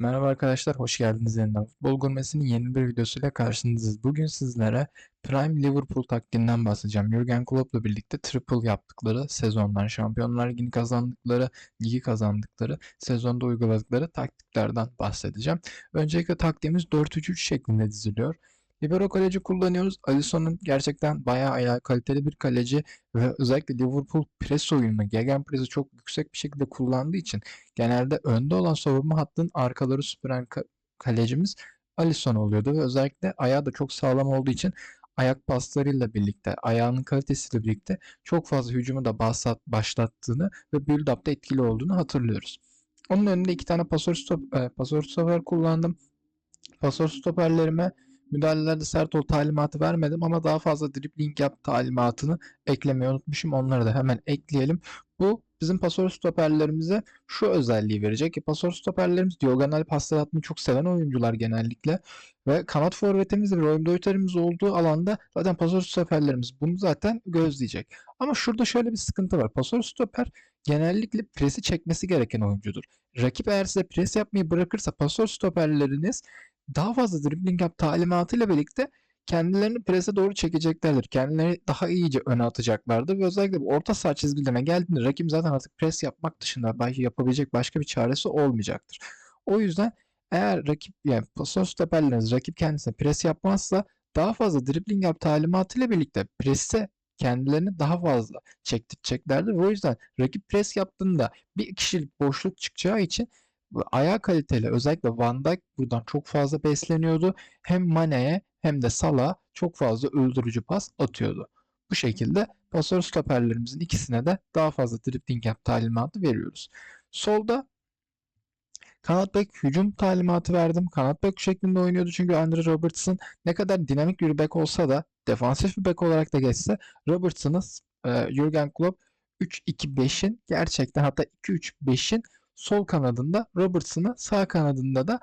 Merhaba arkadaşlar, hoş geldiniz yeniden. Futbol Gurmesi'nin yeni bir videosuyla karşınızdayız. Bugün sizlere Prime Liverpool taktiğinden bahsedeceğim. Jurgen Klopp'la birlikte triple yaptıkları sezonlar, Şampiyonlar Ligi'ni kazandıkları, ligi kazandıkları, sezonda uyguladıkları taktiklerden bahsedeceğim. Öncelikle taktiğimiz 4-3-3 şeklinde diziliyor. Libero kaleci kullanıyoruz. Alisson'un gerçekten bayağı ayağı kaliteli bir kaleci ve özellikle Liverpool pres oyunu, gegenpress'i çok yüksek bir şekilde kullandığı için genelde önde olan savunma hattının arkaları süpüren ka- kalecimiz Alisson oluyordu ve özellikle ayağı da çok sağlam olduğu için ayak paslarıyla birlikte, ayağının kalitesiyle birlikte çok fazla hücumu da başlattığını ve build-up'ta etkili olduğunu hatırlıyoruz. Onun önünde iki tane pasör, stop, e, pasör stoper kullandım. Pasör stoperlerime müdahalelerde sert ol talimatı vermedim ama daha fazla dribbling yap talimatını eklemeyi unutmuşum. Onları da hemen ekleyelim. Bu bizim pasör stoperlerimize şu özelliği verecek ki pasör stoperlerimiz diagonal paslar atmayı çok seven oyuncular genellikle ve kanat forvetimiz ve Roy Deuter'imiz olduğu alanda zaten pasör stoperlerimiz bunu zaten gözleyecek. Ama şurada şöyle bir sıkıntı var. Pasör stoper genellikle presi çekmesi gereken oyuncudur. Rakip eğer size pres yapmayı bırakırsa pasör stoperleriniz daha fazla dribbling yap talimatıyla birlikte kendilerini prese doğru çekeceklerdir. Kendilerini daha iyice öne atacaklardır ve özellikle orta saha çizgilerine geldiğinde rakip zaten artık pres yapmak dışında belki yapabilecek başka bir çaresi olmayacaktır. O yüzden eğer rakip yani pasör stoperleriniz rakip kendisine pres yapmazsa daha fazla dribbling yap talimatıyla birlikte presse kendilerini daha fazla çektireceklerdir. O yüzden rakip pres yaptığında bir kişilik boşluk çıkacağı için ayağı kaliteli özellikle Van Dijk buradan çok fazla besleniyordu. Hem Mane'ye hem de Salah çok fazla öldürücü pas atıyordu. Bu şekilde pasör stoperlerimizin ikisine de daha fazla dribbling yap talimatı veriyoruz. Solda kanat bek hücum talimatı verdim. Kanat bek şeklinde oynuyordu çünkü Andre Robertson ne kadar dinamik bir bek olsa da defansif bir bek olarak da geçse Robertson'ı e, Jurgen Klopp 3-2-5'in gerçekten hatta 2-3-5'in sol kanadında Robertson'ı sağ kanadında da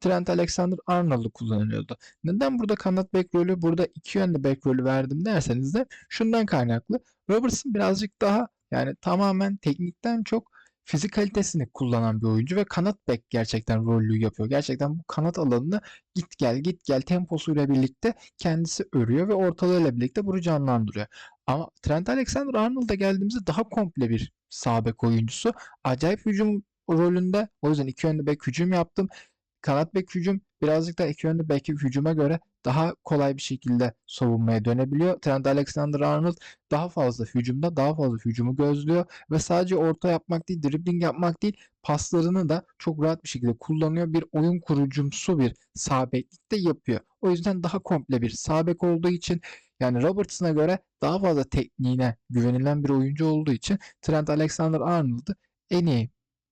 Trent Alexander-Arnold'u kullanıyordu. Neden burada kanat bek rolü, burada iki yönlü bek rolü verdim derseniz de şundan kaynaklı. Robertson birazcık daha yani tamamen teknikten çok fizik kalitesini kullanan bir oyuncu ve kanat bek gerçekten rollü yapıyor. Gerçekten bu kanat alanını git gel git gel temposuyla birlikte kendisi örüyor ve ortalığıyla birlikte bunu canlandırıyor. Ama Trent Alexander-Arnold'a geldiğimizde daha komple bir sağ bek oyuncusu. Acayip hücum rolünde. O yüzden iki yönlü bek hücum yaptım. Kanat bek hücum birazcık da iki yönlü bek hücuma göre daha kolay bir şekilde savunmaya dönebiliyor. Trent Alexander-Arnold daha fazla hücumda daha fazla hücumu gözlüyor ve sadece orta yapmak değil, dribbling yapmak değil, paslarını da çok rahat bir şekilde kullanıyor. Bir oyun kurucumsu bir sağ beklik de yapıyor. O yüzden daha komple bir sağ bek olduğu için yani Robertson'a göre daha fazla tekniğine güvenilen bir oyuncu olduğu için Trent Alexander-Arnold'u en iyi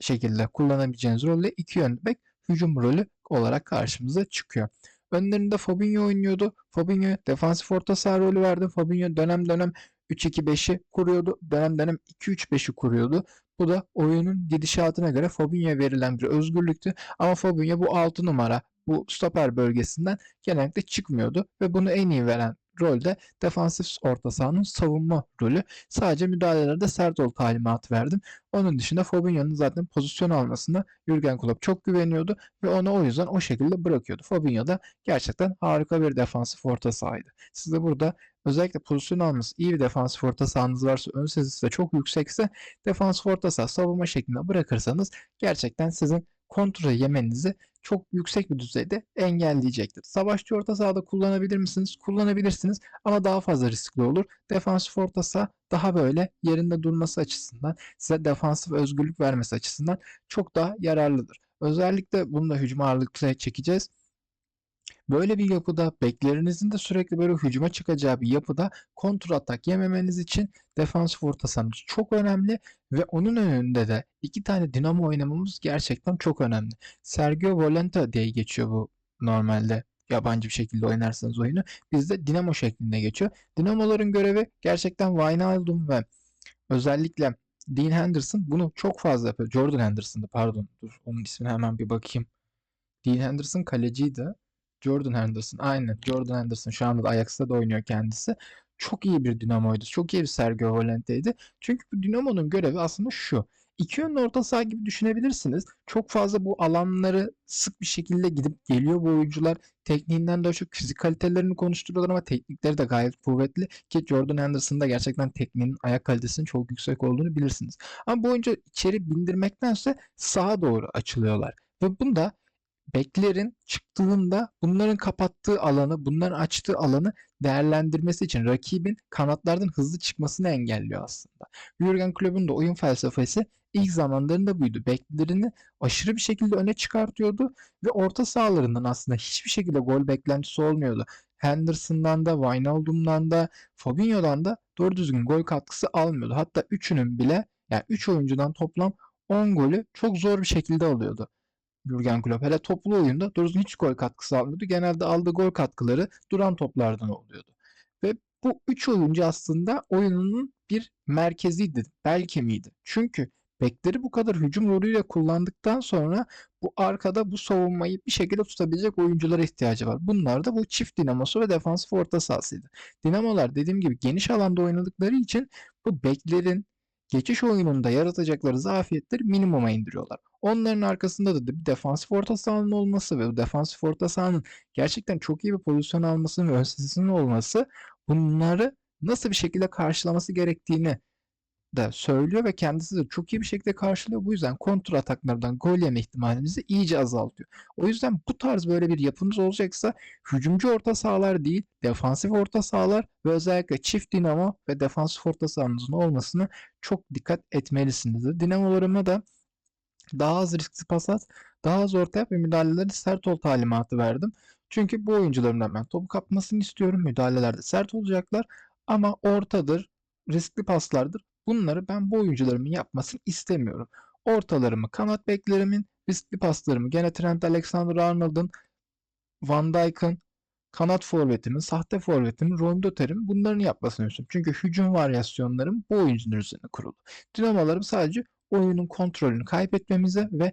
şekilde kullanabileceğiniz rolle iki yönlü bek hücum rolü olarak karşımıza çıkıyor. Önlerinde Fabinho oynuyordu. Fabinho defansif orta saha rolü verdi. Fabinho dönem dönem 3-2-5'i kuruyordu. Dönem dönem 2-3-5'i kuruyordu. Bu da oyunun gidişatına göre Fabinho'ya verilen bir özgürlüktü. Ama Fabinho bu 6 numara bu stoper bölgesinden genellikle çıkmıyordu ve bunu en iyi veren rolde defansif orta sahanın savunma rolü. Sadece müdahalelerde sert ol talimatı verdim. Onun dışında Fabinho'nun zaten pozisyon almasına Jurgen Klopp çok güveniyordu ve onu o yüzden o şekilde bırakıyordu. Fabinho da gerçekten harika bir defansif orta sahaydı. Siz de burada özellikle pozisyon alması iyi bir defansif orta sahanız varsa ön sezisi de çok yüksekse defansif orta saha savunma şeklinde bırakırsanız gerçekten sizin kontra yemenizi çok yüksek bir düzeyde engelleyecektir. Savaşçı orta sahada kullanabilir misiniz? Kullanabilirsiniz ama daha fazla riskli olur. Defansif orta saha daha böyle yerinde durması açısından size defansif özgürlük vermesi açısından çok daha yararlıdır. Özellikle bunu da hücum ağırlıklı çekeceğiz. Böyle bir yapıda beklerinizin de sürekli böyle hücuma çıkacağı bir yapıda kontra atak yememeniz için defansif orta sahanız çok önemli ve onun önünde de iki tane dinamo oynamamız gerçekten çok önemli. Sergio Volenta diye geçiyor bu normalde yabancı bir şekilde oynarsanız oyunu. Bizde dinamo şeklinde geçiyor. Dinamoların görevi gerçekten Wijnaldum ve özellikle Dean Henderson bunu çok fazla yapıyor. Jordan Henderson'dı pardon. Dur onun ismini hemen bir bakayım. Dean Henderson kaleciydi. Jordan Henderson. Aynen. Jordan Henderson şu anda da Ajax'ta da oynuyor kendisi. Çok iyi bir dinamoydu. Çok iyi bir Sergio Volente'ydi. Çünkü bu dinamonun görevi aslında şu. iki yönlü orta saha gibi düşünebilirsiniz. Çok fazla bu alanları sık bir şekilde gidip geliyor bu oyuncular. Tekniğinden daha çok fizik kalitelerini konuşturuyorlar ama teknikleri de gayet kuvvetli ki Jordan Henderson'da gerçekten tekniğinin ayak kalitesinin çok yüksek olduğunu bilirsiniz. Ama bu oyuncu içeri bindirmektense sağa doğru açılıyorlar. Ve bunda beklerin çıktığında bunların kapattığı alanı, bunların açtığı alanı değerlendirmesi için rakibin kanatlardan hızlı çıkmasını engelliyor aslında. Jurgen Klopp'un da oyun felsefesi ilk zamanlarında buydu. Beklerini aşırı bir şekilde öne çıkartıyordu ve orta sahalarından aslında hiçbir şekilde gol beklentisi olmuyordu. Henderson'dan da, Wijnaldum'dan da, Fabinho'dan da doğru düzgün gol katkısı almıyordu. Hatta üçünün bile yani 3 oyuncudan toplam 10 golü çok zor bir şekilde alıyordu. Jurgen Klopp. Hele toplu oyunda doğru düzgün hiç gol katkısı almıyordu. Genelde aldığı gol katkıları duran toplardan oluyordu. Ve bu üç oyuncu aslında oyununun bir merkeziydi, bel kemiğiydi. Çünkü bekleri bu kadar hücum rolüyle kullandıktan sonra bu arkada bu savunmayı bir şekilde tutabilecek oyunculara ihtiyacı var. Bunlar da bu çift dinamosu ve defansif orta sahasıydı. Dinamolar dediğim gibi geniş alanda oynadıkları için bu beklerin geçiş oyununda yaratacakları zafiyetleri minimuma indiriyorlar. Onların arkasında da bir defansif orta sahanın olması ve bu defansif orta sahanın gerçekten çok iyi bir pozisyon almasının ve ön olması bunları nasıl bir şekilde karşılaması gerektiğini de söylüyor ve kendisi de çok iyi bir şekilde karşılıyor. Bu yüzden kontra ataklardan gol yeme ihtimalimizi iyice azaltıyor. O yüzden bu tarz böyle bir yapınız olacaksa hücumcu orta sahalar değil, defansif orta sahalar ve özellikle çift dinamo ve defansif orta sahanızın olmasını çok dikkat etmelisiniz. Dinamolarıma da daha az riskli pas at, daha az orta yap ve müdahaleleri sert ol talimatı verdim. Çünkü bu oyuncuların ben topu kapmasını istiyorum. Müdahalelerde sert olacaklar ama ortadır, riskli paslardır. Bunları ben bu oyuncularımın yapmasını istemiyorum. Ortalarımı kanat beklerimin, riskli paslarımı gene Trent Alexander-Arnold'un, Van Dijk'ın, kanat forvetimin, sahte forvetimin, Roy Dotter'in bunların yapmasını istiyorum. Çünkü hücum varyasyonlarım bu oyuncular üzerine kurulu. Dinamolarım sadece oyunun kontrolünü kaybetmemize ve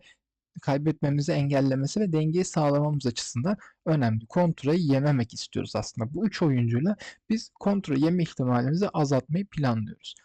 kaybetmemizi engellemesi ve dengeyi sağlamamız açısından önemli. Kontrayı yememek istiyoruz aslında. Bu üç oyuncuyla biz kontra yeme ihtimalimizi azaltmayı planlıyoruz.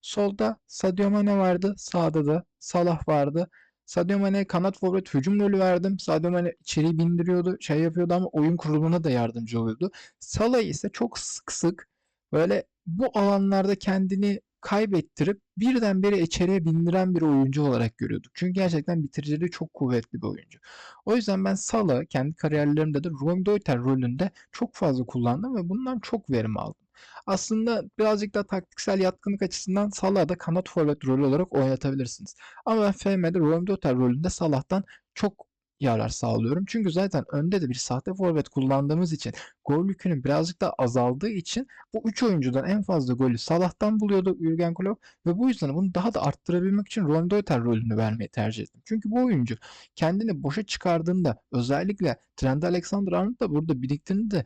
Solda Sadio Mane vardı. Sağda da Salah vardı. Sadio Mane'ye kanat forvet hücum rolü verdim. Sadio Mane içeriği bindiriyordu, şey yapıyordu ama oyun kurulumuna da yardımcı oluyordu. Salah ise çok sık sık böyle bu alanlarda kendini kaybettirip birdenbire içeriye bindiren bir oyuncu olarak görüyorduk. Çünkü gerçekten bitiriciliği çok kuvvetli bir oyuncu. O yüzden ben Salah'ı kendi kariyerlerimde de Ruben Deuter rolünde çok fazla kullandım ve bundan çok verim aldım. Aslında birazcık da taktiksel yatkınlık açısından Salah'ı da kanat forvet rolü olarak oynatabilirsiniz. Ama ben FM'de Ruben Deuter rolünde Salah'tan çok yarar sağlıyorum. Çünkü zaten önde de bir sahte forvet kullandığımız için gol yükünün birazcık daha azaldığı için bu 3 oyuncudan en fazla golü Salah'tan buluyordu Jurgen Klopp ve bu yüzden bunu daha da arttırabilmek için Ron Deuter rolünü vermeyi tercih ettim. Çünkü bu oyuncu kendini boşa çıkardığında özellikle Trent Alexander-Arnold da burada biriktiğinde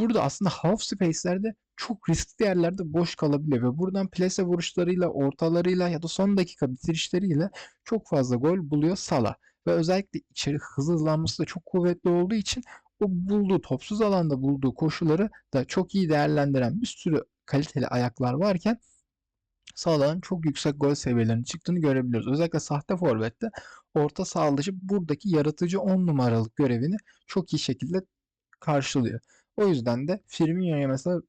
burada aslında half space'lerde çok riskli yerlerde boş kalabiliyor ve buradan plase vuruşlarıyla, ortalarıyla ya da son dakika bitirişleriyle çok fazla gol buluyor Salah ve özellikle içeri hızlı hızlanması da çok kuvvetli olduğu için o bulduğu topsuz alanda bulduğu koşuları da çok iyi değerlendiren bir sürü kaliteli ayaklar varken Salah'ın çok yüksek gol seviyelerinin çıktığını görebiliyoruz. Özellikle sahte forvette orta saha dışı buradaki yaratıcı 10 numaralık görevini çok iyi şekilde karşılıyor. O yüzden de Firmino'ya mesela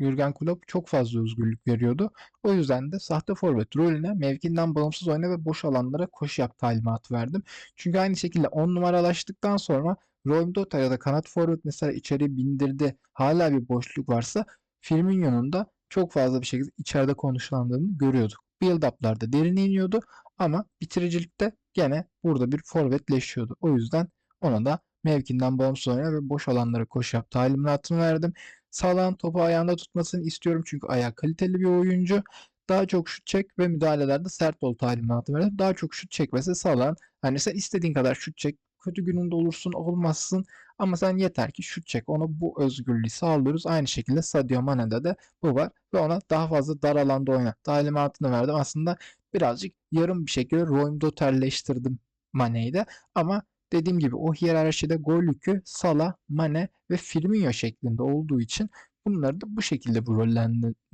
Jurgen Klopp çok fazla özgürlük veriyordu. O yüzden de sahte forvet rolüne mevkinden bağımsız oyna ve boş alanlara koşu yap talimatı verdim. Çünkü aynı şekilde 10 numaralaştıktan sonra Roy Dota ya da kanat forvet mesela içeri bindirdi. Hala bir boşluk varsa Firmino'nun da çok fazla bir şekilde içeride konuşlandığını görüyorduk. Build-up'larda derine iniyordu ama bitiricilikte gene burada bir forvetleşiyordu. O yüzden ona da mevkinden bağımsız oyna ve boş alanlara koşu yap talimatını verdim. Sağlam topu ayağında tutmasını istiyorum çünkü ayağı kaliteli bir oyuncu. Daha çok şut çek ve müdahalelerde sert ol talimatı verdim. Daha çok şut çekmesi sağlan. Hani sen istediğin kadar şut çek. Kötü gününde olursun olmazsın ama sen yeter ki şut çek. Ona bu özgürlüğü sağlıyoruz. Aynı şekilde Sadio Mane'de de bu var ve ona daha fazla dar alanda oyna talimatını verdim. Aslında birazcık yarım bir şekilde Roy Dotter'leştirdim Mane'yi de ama Dediğim gibi o hiyerarşide gol yükü Salah, Mane ve Firmino şeklinde olduğu için bunları da bu şekilde bu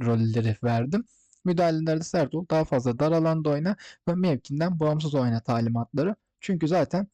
rolleri verdim. Müdahalelerde sert ol. Daha fazla dar alanda oyna ve mevkinden bağımsız oyna talimatları. Çünkü zaten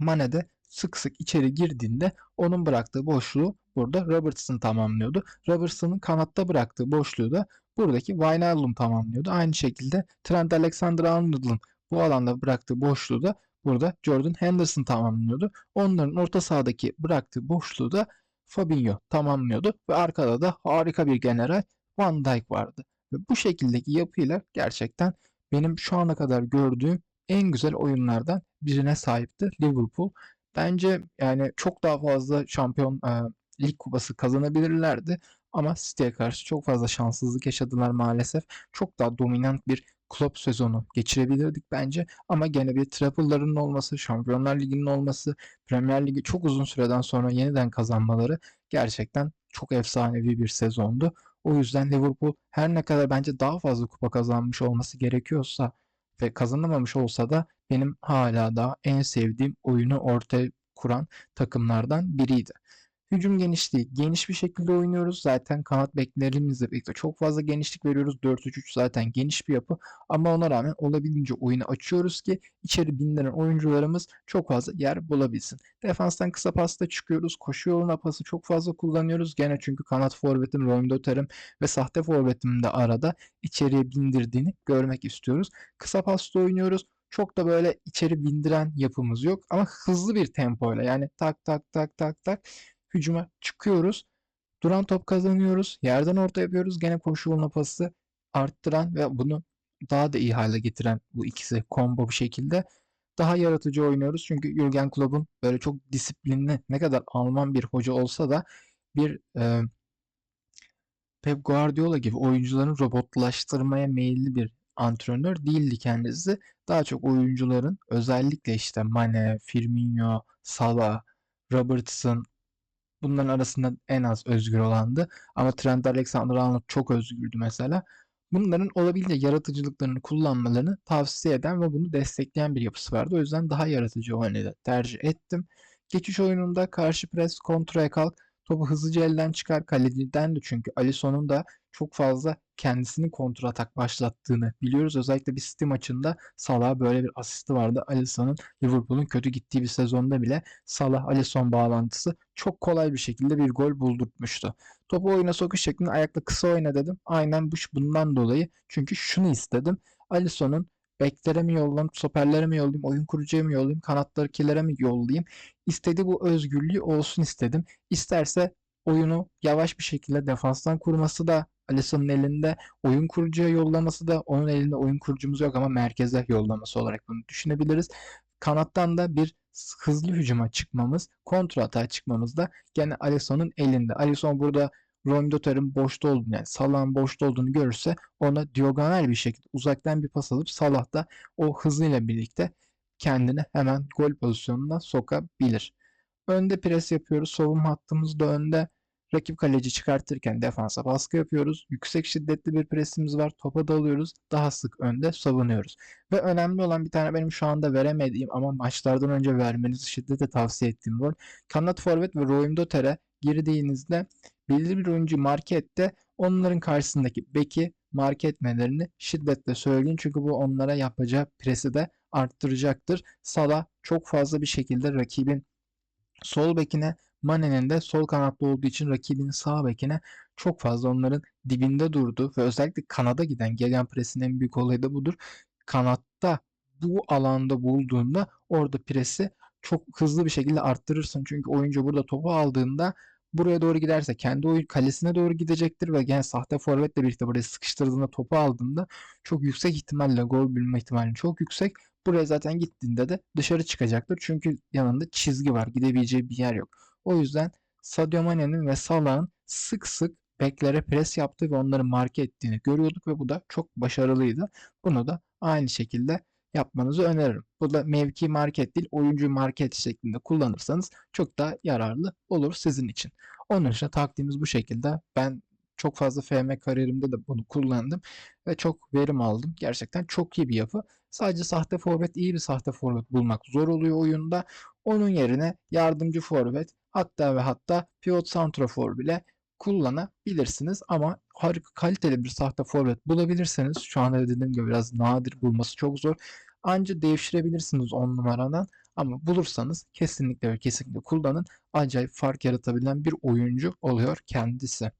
Mane de sık sık içeri girdiğinde onun bıraktığı boşluğu burada Robertson tamamlıyordu. Robertson'ın kanatta bıraktığı boşluğu da buradaki Wijnaldum tamamlıyordu. Aynı şekilde Trent Alexander-Arnold'un bu alanda bıraktığı boşluğu da burada Jordan Henderson tamamlıyordu. Onların orta sahadaki bıraktığı boşluğu da Fabinho tamamlıyordu ve arkada da harika bir general Van Dijk vardı. Ve bu şekildeki yapıyla gerçekten benim şu ana kadar gördüğüm en güzel oyunlardan birine sahipti Liverpool. Bence yani çok daha fazla şampiyon e, lig kupası kazanabilirlerdi ama City'ye karşı çok fazla şanssızlık yaşadılar maalesef. Çok daha dominant bir Klopp sezonu geçirebilirdik bence ama gene bir triple'ların olması, Şampiyonlar Ligi'nin olması, Premier Ligi çok uzun süreden sonra yeniden kazanmaları gerçekten çok efsanevi bir sezondu. O yüzden Liverpool her ne kadar bence daha fazla kupa kazanmış olması gerekiyorsa ve kazanamamış olsa da benim hala da en sevdiğim oyunu ortaya kuran takımlardan biriydi. Hücum genişliği geniş bir şekilde oynuyoruz. Zaten kanat beklerimizle birlikte çok fazla genişlik veriyoruz. 4-3-3 zaten geniş bir yapı ama ona rağmen olabildiğince oyunu açıyoruz ki içeri bindiren oyuncularımız çok fazla yer bulabilsin. Defanstan kısa pasta çıkıyoruz. Koşu yoluna pası çok fazla kullanıyoruz. Gene çünkü kanat forvetim, Royndoter'im ve sahte forvetim de arada içeriye bindirdiğini görmek istiyoruz. Kısa pasta oynuyoruz çok da böyle içeri bindiren yapımız yok ama hızlı bir tempoyla yani tak tak tak tak tak hücuma çıkıyoruz. Duran top kazanıyoruz. Yerden orta yapıyoruz. Gene koşu yoluna pası arttıran ve bunu daha da iyi hale getiren bu ikisi combo bir şekilde daha yaratıcı oynuyoruz. Çünkü Jurgen Klopp'un böyle çok disiplinli ne kadar Alman bir hoca olsa da bir e, Pep Guardiola gibi oyuncuların robotlaştırmaya meyilli bir antrenör değildi kendisi. Daha çok oyuncuların özellikle işte Mane, Firmino, Salah, Robertson bunların arasında en az özgür olandı. Ama Trent Alexander-Arnold çok özgürdü mesela. Bunların olabildiğince yaratıcılıklarını kullanmalarını tavsiye eden ve bunu destekleyen bir yapısı vardı. O yüzden daha yaratıcı oyunu tercih ettim. Geçiş oyununda karşı pres, kontraya kalk, topu hızlıca elden çıkar. Kaleciden de çünkü Alisson'un da çok fazla kendisini kontra atak başlattığını biliyoruz. Özellikle bir City maçında Salah böyle bir asisti vardı. Alisson'un Liverpool'un kötü gittiği bir sezonda bile Salah Alisson bağlantısı çok kolay bir şekilde bir gol buldurtmuştu. Topu oyuna sokuş şeklinde ayakla kısa oyna dedim. Aynen bu bundan dolayı. Çünkü şunu istedim. Alisson'un beklere mi yollayayım, stoperlere mi yollayayım, oyun kurucuya mı yollayayım, kanatlarkilere mi yollayayım? İstediği bu özgürlüğü olsun istedim. İsterse oyunu yavaş bir şekilde defanstan kurması da Alisson'un elinde oyun kurucuya yollaması da onun elinde oyun kurucumuz yok ama merkeze yollaması olarak bunu düşünebiliriz. Kanattan da bir hızlı hücuma çıkmamız, kontra atağa çıkmamız da gene Alisson'un elinde. Alisson burada Rondoter'in boşta olduğunu yani Salah'ın boşta olduğunu görürse ona diagonal bir şekilde uzaktan bir pas alıp Salah da o hızıyla birlikte kendini hemen gol pozisyonuna sokabilir. Önde pres yapıyoruz. Savunma hattımız da önde. Rakip kaleci çıkartırken defansa baskı yapıyoruz. Yüksek şiddetli bir presimiz var. Topa dalıyoruz. Daha sık önde savunuyoruz. Ve önemli olan bir tane benim şu anda veremediğim ama maçlardan önce vermenizi şiddetle tavsiye ettiğim rol. Kanat forvet ve Royum Doter'e girdiğinizde belirli bir oyuncu marke ette onların karşısındaki beki marke etmelerini şiddetle söyleyin. Çünkü bu onlara yapacağı presi de arttıracaktır. Salah çok fazla bir şekilde rakibin sol bekine Mane'nin de sol kanatlı olduğu için rakibin sağ bekine çok fazla onların dibinde durdu ve özellikle kanada giden gelen presin en büyük olayı da budur. Kanatta bu alanda bulduğunda orada presi çok hızlı bir şekilde arttırırsın. Çünkü oyuncu burada topu aldığında buraya doğru giderse kendi oyun kalesine doğru gidecektir ve gene sahte forvetle birlikte buraya sıkıştırdığında topu aldığında çok yüksek ihtimalle gol bulma ihtimali çok yüksek. Buraya zaten gittiğinde de dışarı çıkacaktır. Çünkü yanında çizgi var. Gidebileceği bir yer yok. O yüzden Sadio Mane'nin ve Salah'ın sık sık beklere pres yaptığı ve onları marke ettiğini görüyorduk ve bu da çok başarılıydı. Bunu da aynı şekilde yapmanızı öneririm. Bu da mevki market değil, oyuncu market şeklinde kullanırsanız çok daha yararlı olur sizin için. Onun için taktiğimiz bu şekilde. Ben çok fazla FM kariyerimde de bunu kullandım ve çok verim aldım. Gerçekten çok iyi bir yapı. Sadece sahte forvet, iyi bir sahte forvet bulmak zor oluyor oyunda. Onun yerine yardımcı forvet, hatta ve hatta pivot santrafor bile kullanabilirsiniz ama harika kaliteli bir sahte forvet bulabilirseniz şu anda dediğim gibi biraz nadir bulması çok zor. Anca devşirebilirsiniz 10 numaradan ama bulursanız kesinlikle ve kesinlikle kullanın. Acayip fark yaratabilen bir oyuncu oluyor kendisi.